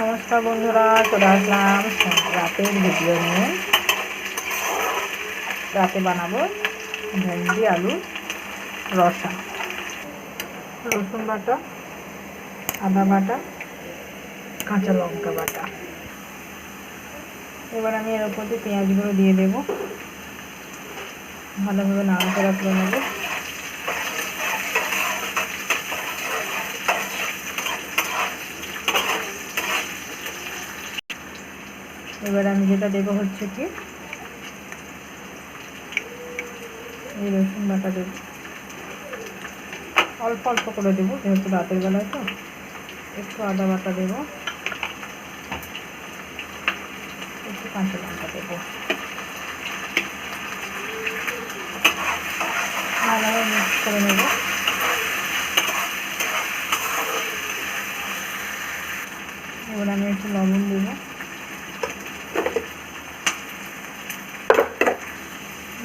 নমস্কার বন্ধুরা, চলে আসলাম রাতের ভিডিও নিয়ে। রাতে বানাবো ভেন্ডি, আলু, রসা। রসুন বাটা, আদা বাটা, কাঁচা লঙ্কা বাটা। এবার আমি এর উপর দিয়ে পেঁয়াজগুলো দিয়ে দেবো, ভালোভাবে নাড়াচাড়া করে নেব। এবার আমি যেটা দেবো হচ্ছে কি, এই রসুন বাটা দেবো। অল্প অল্প করে দেবো, যেহেতু রাতের বেলায় তো। একটু আদা বাটা দেবো। একটু কাঁচা লঙ্কা দেবো। মিক্স করে নেব। এবার আমি একটু লবণ দেবো।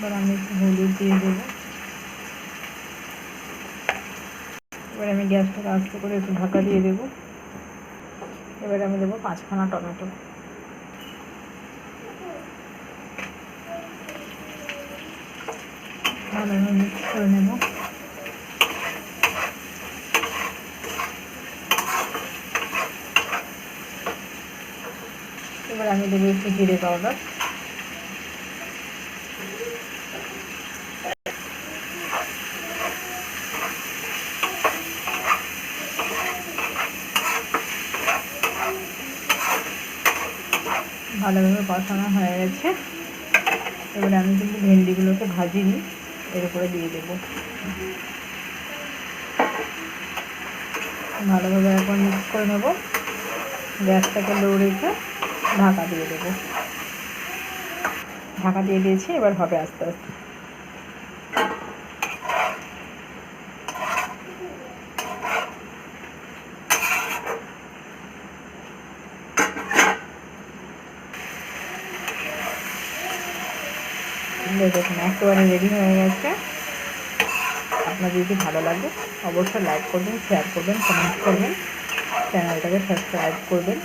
এবার আমি একটু হলুদ দিয়ে দেবো। এবার আমি গ্যাসটাকে আস্তে করে একটু ঢাকা দিয়ে দেবো। এবার আমি দেবো পাঁচখানা টমেটো। মিক্স করে এবার আমি দেবো একটু জিরে পাউডার। ভালোভাবে কষানো হয়ে গেছে। এবারে আমি কিন্তু ভেন্ডিগুলোকে ভাজিনি, এর উপরে দিয়ে দেব। ভালোভাবে এখন মিক্স করে নেব। গ্যাসটাকে লো রেখে ঢাকা দিয়ে দেবো। ঢাকা দিয়ে দিয়েছি, এবার হবে আস্তে আস্তে। দেখুন, একেবারে রেডি হয়ে গেছে। আপনার যদি ভালো লাগে, অবশ্যই লাইক করবেন শেয়ার করবেন কমেন্ট করবেন চ্যানেলটাকে সাবস্ক্রাইব করবেন।